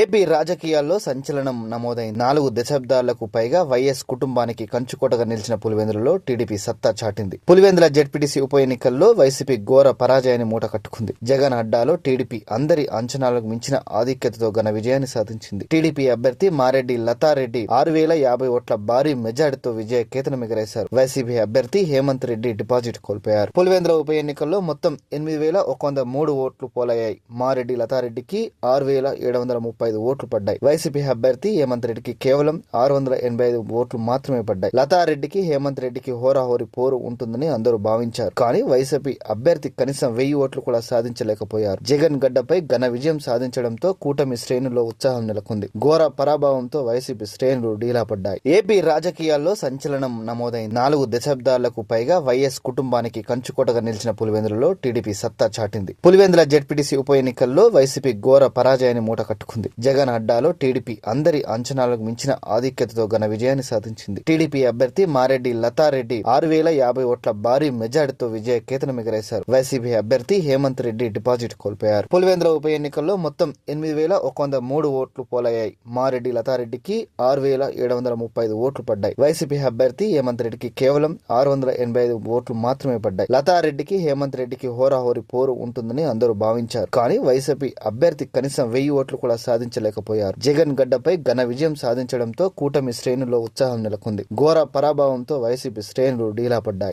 AP రాజకీయాల్లో సంచలనం నమోదైంది. నాలుగు దశాబ్దాలకు పైగా వైఎస్ కుటుంబానికి కంచుకోటగా నిలిచిన పులివెందులలో టీడీపీ సత్తా చాటింది. పులివెందుల జెడ్పీటీసీ ఉప ఎన్నికల్లో వైసీపీ ఘోర పరాజయాన్ని మూట కట్టుకుంది. జగన్ అడ్డాలో టీడీపీ అందరి అంచనాలకు మించిన ఆధిక్యతతో ఘన విజయాన్ని సాధించింది. టీడీపీ అభ్యర్థి మారెడ్డి లతారెడ్డి ఆరు వేల యాభై ఓట్ల భారీ మెజార్టీతో విజయ కేతనం ఎగరేశారు. వైసీపీ అభ్యర్థి హేమంత్ రెడ్డి డిపాజిట్ కోల్పోయారు. పులివెందుల ఉప ఎన్నికల్లో మొత్తం ఎనిమిది వేల ఒక వంద మూడు ఓట్లు పోలయ్యాయి. మారెడ్డి లతారెడ్డికి ఆరు వేల ఏడు వందల ముప్పై ఐదు ఓట్లు పడ్డాయి. వైసీపీ అభ్యర్థి హేమంత్ రెడ్డికి కేవలం ఆరు వందల ఎనభై ఐదు ఓట్లు మాత్రమే పడ్డాయి. లతారెడ్డికి హేమంత్ రెడ్డికి హోరాహోరి పోరు ఉంటుందని అందరూ భావించారు. కానీ వైసీపీ అభ్యర్థి కనీసం వెయ్యి ఓట్లు కూడా సాధించలేకపోయారు. జగన్ గడ్డపై ఘన విజయం సాధించడంతో కూటమి శ్రేణుల్లో ఉత్సాహం నెలకొంది. ఘోర పరాభవంతో వైసీపీ శ్రేణులు డీలా పడ్డాయి. ఏపీ రాజకీయాల్లో సంచలనం నమోదైంది. నాలుగు దశాబ్దాలకు పైగా వైఎస్ కుటుంబానికి కంచుకోటగా నిలిచిన పులివెందులలో టీడీపీ సత్తా చాటింది. పులివెందుల జెడ్పీటీసీ ఉప ఎన్నికల్లో వైసీపీ ఘోర పరాజయాన్ని మూట కట్టుకుంది జగన్ అడ్డాలో టీడీపీ అందరి అంచనాలకు మించిన ఆధిక్యతతో ఘన విజయాన్ని సాధించింది. టీడీపీ అభ్యర్థి మారెడ్డి లతారెడ్డి ఆరు వేల యాభై ఓట్ల భారీ మెజార్టీతో విజయ కేతనం ఎగరేశారు. వైసీపీ అభ్యర్థి హేమంత్ రెడ్డి డిపాజిట్ కోల్పోయారు. పులివెందుల ఉప ఎన్నికల్లో మొత్తం ఎనిమిది వేల ఒక వంద మూడు ఓట్లు పోలయ్యాయి. మారెడ్డి లతారెడ్డికి ఆరు వేల ఏడు వందల ముప్పై ఐదు ఓట్లు పడ్డాయి. వైసీపీ అభ్యర్థి హేమంత్ రెడ్డికి కేవలం ఆరు వందల ఎనభై ఐదు ఓట్లు మాత్రమే పడ్డాయి. లతారెడ్డికి హేమంత్ రెడ్డికి హోరాహోరీ పోరు ఉంటుందని అందరూ భావించారు. కానీ వైసీపీ అభ్యర్థి కనీసం వెయ్యి ఓట్లు కూడా సాధించలేకపోయారు. జగన్ గడ్డపై ఘన విజయం సాధించడంతో కూటమి శ్రేణుల్లో ఉత్సాహం నెలకొంది. ఘోర పరాభవంతో వైసీపీ శ్రేణులు డీలా పడ్డాయి.